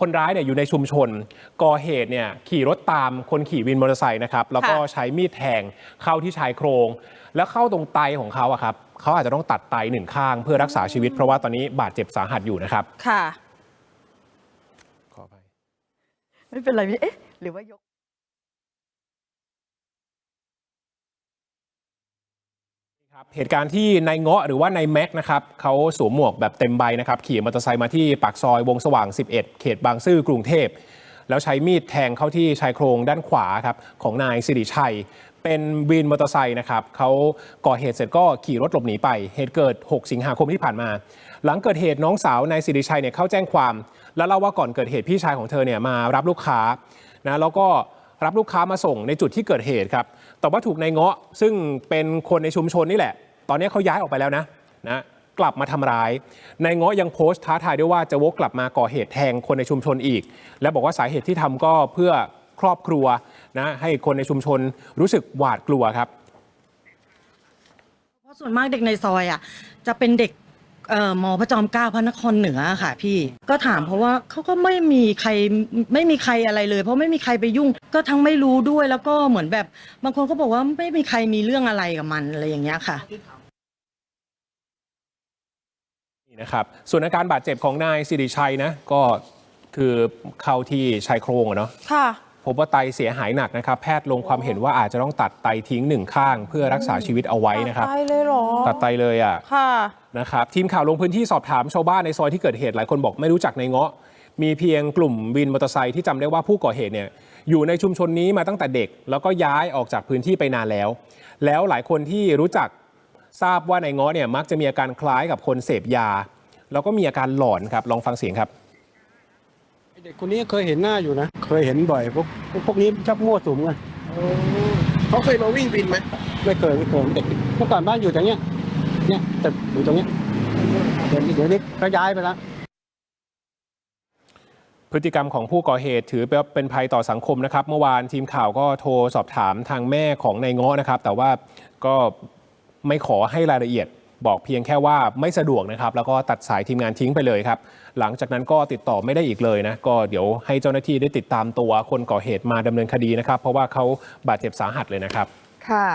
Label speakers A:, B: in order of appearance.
A: คนร้ายเนี่ยอยู่ในชุมชนก่อเหตุเนี่ยขี่รถตามคนขี่วินมอเตอร์ไซค์นะครับแล้วก็
B: ค่ะ
A: ใช้มีดแทงเข้าที่ชายโครง แล้วเข้าตรงไตของเขาอะครับเขาอาจจะต้องตัดไตหนึ่งข้าง เพื่อรักษาชีวิตเพราะว่าตอนนี้บาดเจ็บสาหัสอยู่นะครับ
B: ค่ะ
A: ขออภัย
C: ไม่เป็นไรพี่เอ๊ะ หรือว่ายก
A: ครับเหตุการณ์ที่นายเงาะหรือว่านายแม็กนะครับเขาสวมหมวกแบบเต็มใบนะครับขี่มอเตอร์ไซค์มาที่ปากซอยวงสว่าง 11 เขตบางซื่อกรุงเทพ แล้วใช้มีดแทงเข้าที่ชายโครงด้านขวาครับของนายสิริชัย เป็นวินมอเตอร์ไซค์นะครับเขาก่อเหตุเสร็จก็ขี่รถหลบหนีไป เหตุเกิด 6 สิงหาคมที่ผ่านมา หลังเกิดเหตุน้องสาวนายสิริชัยเนี่ยเข้าแจ้งความ แล้วเล่าว่าก่อนเกิดเหตุพี่ชายของเธอเนี่ยมารับลูกค้านะแล้วก็ รับลูกค้ามาส่งในจุดที่เกิดเหตุครับ แต่ว่าถูกนายเงาะซึ่งเป็นคนในชุมชนนี่แหละ ตอนนี้เขาย้ายออกไปแล้วนะนะกลับมาทำร้าย นายเงาะยังโพสต์ท้าทายด้วยว่าจะวกกลับมาก่อเหตุแทงคนในชุมชนอีก และบอกว่าสาเหตุที่ทำก็เพื่อครอบครัวนะให้คนในชุมชนรู้สึกหวาดกลัวครับ
C: เพราะส่วนมากเด็กในซอยอะจะเป็นเด็ก เอ่อมอพระจอมเกล้าพระนครเหนือค่ะ พี่ก็ถามเพราะว่าเขาก็ไม่มีใครไม่มีใครอะไรเลย เพราะไม่มีใครไปยุ่ง ก็ทั้งไม่รู้ด้วยแล้วก็เหมือนแบบ บางคนก็บอกว่าไม่มีใครมีเรื่องอะไรกับมันอะไรอย่างเงี้ยค่ะ
A: นี่นะครับส่วนอาการบาดเจ็บของนายสิริชัยนะก็คือเข้าที่ชายโครงอะเนาะ
B: ค่ะ
A: พบว่าไตเสียหายหนักนะครับ แพทย์ลงความเห็นว่าอาจจะต้องตัดไตทิ้งหนึ่งข้าง เพื่อรักษาชีวิตเอาไว้นะครับ
B: ตายเลยเหรอ
A: ตัดไตเลยอะ
B: ค่ะ
A: นะครับทีมข่าวลงพื้นที่สอบถามชาวบ้านในซอยที่เกิดเหตุหลายคนบอกไม่รู้จักในเงาะ มีเพียงกลุ่มวินมอเตอร์ไซค์ที่จำได้ว่าผู้ก่อเหตุเนี่ยอยู่ในชุมชนนี้มาตั้งแต่เด็ก แล้วก็ย้ายออกจากพื้นที่ไปนานแล้ว แล้วหลายคนที่รู้จักทราบว่าในเงาะเนี่ยมักจะมีอาการคล้ายกับคนเสพยา แล้วก็มีอาการหลอนครับลองฟังเสียงครับ
D: ไอ้ เด็กคนนี้เคยเห็นหน้าอยู่นะ เคยเห็นบ่อยพวกพวกพวกนี้ชอบมั่วสุมกัน
E: เขาเคยมาวิ่งวินไหม
D: ไม่เคยไม่เคยเด็กเมื่อก่อนบ้านอยู่ตรงเนี้ยเนี่ยแต่อยู่ตรงเนี้ยเดี๋ยวนี้เดี๋ยวนี้ก็ย้ายไปแล้ว
A: พฤติกรรมของผู้ก่อเหตุถือเป็นภัยต่อสังคมนะครับ เมื่อวานทีมข่าวก็โทรสอบถามทางแม่ของนายเงาะนะครับ แต่ว่าก็ไม่ขอให้รายละเอียด บอกเพียงแค่ว่าไม่สะดวกนะครับ แล้วก็ตัดสายทีมงานทิ้งไปเลยครับ หลังจากนั้นก็ติดต่อไม่ได้อีกเลยนะ ก็เดี๋ยวให้เจ้าหน้าที่ได้ติดตามตัวคนก่อเหตุมาดำเนินคดีนะครับ เพราะว่าเขาบาดเจ็บสาหัสเลยนะครับ
B: ค่ะ